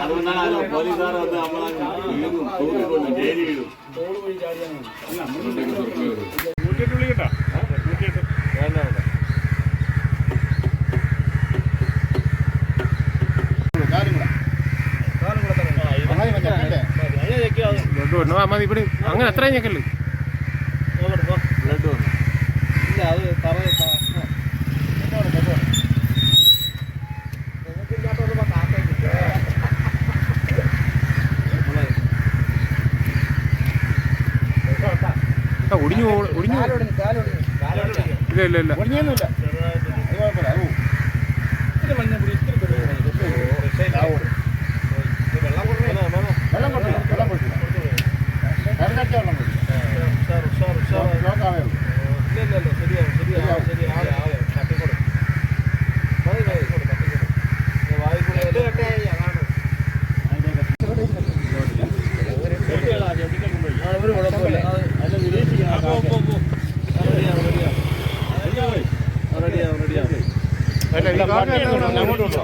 അതുകൊണ്ടാണ് പോലീസുകാർ വന്ന് നമ്മളെ തൂക്കിക്കൊണ്ട് ജയിലിടും ബ്ലഡ് വന്നു ആ മതി ഇവിടെ. അങ്ങനെ അത്രയും ഞെക്കല്ലേ ബ്ലഡ് വന്നു ആ, ഒടിഞ്ഞു ഒടിഞ്ഞു ഇല്ല ഇല്ല ഇല്ല. കച്ചവടം ബ്ലോക്കാണേ ഇല്ലല്ലോ ശരിയാവും ശരിയാവും ശരിയാവും ആളെ തട്ടിക്കൊടു മതി മതി തട്ടിക്കൊടു വായിക്കൂടെ കെട്ടായി അതാണ് ഒരു കുഴപ്പമില്ല അതിനെ നിരീക്ഷിക്കണം റെഡിയാവും റെഡിയാവും റെഡിയാവും അങ്ങോട്ടുണ്ടോ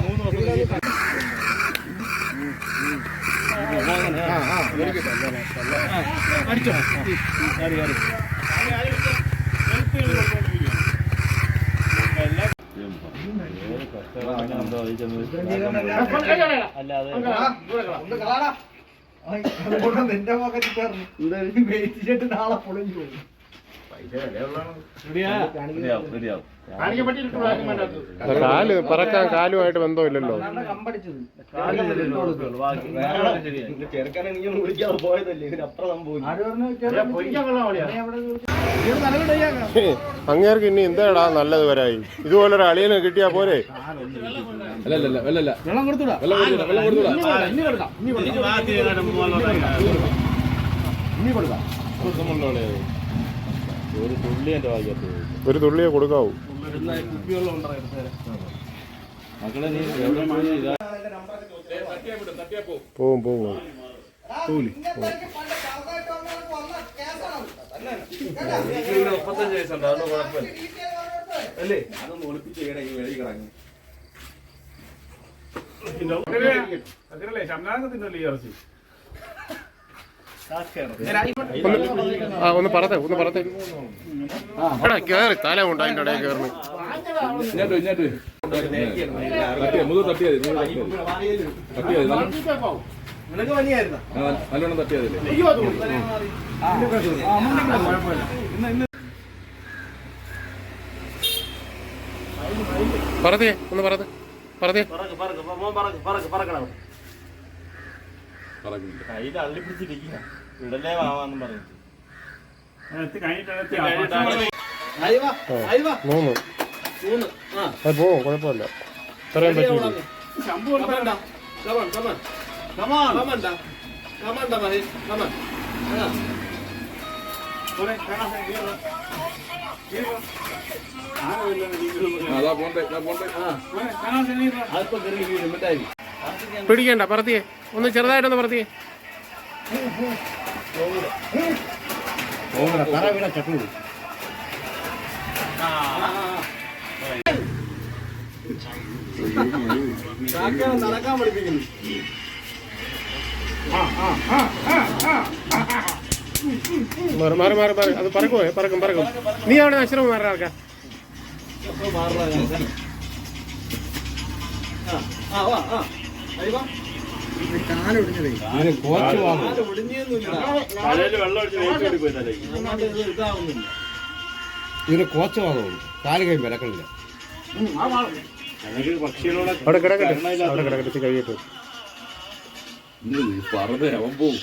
ഇല്ല പോക്കറ്റ് ചേർന്ന് വെയിറ്റ് അല്ല, നാളെ പൊളിഞ്ഞു അല്ല, കാൽ പറക്കാൻ കാലുമായിട്ട് ബന്ധമില്ലല്ലോ. അങ്ങേർക്ക് ഇനി എന്താടാ നല്ലത് വരായി? ഇതുപോലൊരു അളിയനെ കിട്ടിയാ പോരെ? ഒരു തുള്ളി എന്റെ വായിക്കത്ത് ഒരു തുള്ളിയെ കൊടുക്കാവൂ. മക്കളെ നീ എവിടെ ഇതാ. പോവും പോവും മുപ്പത്തഞ്ച് വയസ്സുണ്ട് അതുകൊണ്ട് കുഴപ്പമില്ല അല്ലേ? അതൊന്ന് ഒളിപ്പിച്ച് ഈ വെളി കിടങ്ങി ഒന്ന് ആ ഒന്ന് പറത്തെ ഒന്ന് പറത്തെ. എടാ കേറി തല കൊണ്ട് അതിന്റെ ഇടയിൽ കയറുന്നു നല്ലോണം ഒന്ന് പറത്തേ ഒന്ന് പറത്തെ പറത്തേ കയ്യിൽ അള്ളിപ്പിടിച്ചിരിക്കുക ഇടലേ വാവാന്നും പറഞ്ഞു മൂന്ന്. അത് പോവും കുഴപ്പമില്ല. ഇത്രയും പറ്റില്ല പിടിക്കണ്ട പറത്തിയേ. ഒന്ന് ചെറുതായിട്ടൊന്ന് പറത്തിയേ. മാറി മാറി മാറി മാറി. അത് പറക്കുമോ പറക്കും പറക്കും. നീ അവിടെ അശ്രമം മാറാ ആൾക്കാർ ആ ആ ഒഴിച്ച് തലയിൽ ഇതിന് കോച്ച് കാൽ കൈ പക്ഷികളോടെ അവിടെ കിടക്കട്ടെ. അവിടെ കിടക്കട്ടെ. കഴിയട്ടെ. പറഞ്ഞ അവൻ പോവും.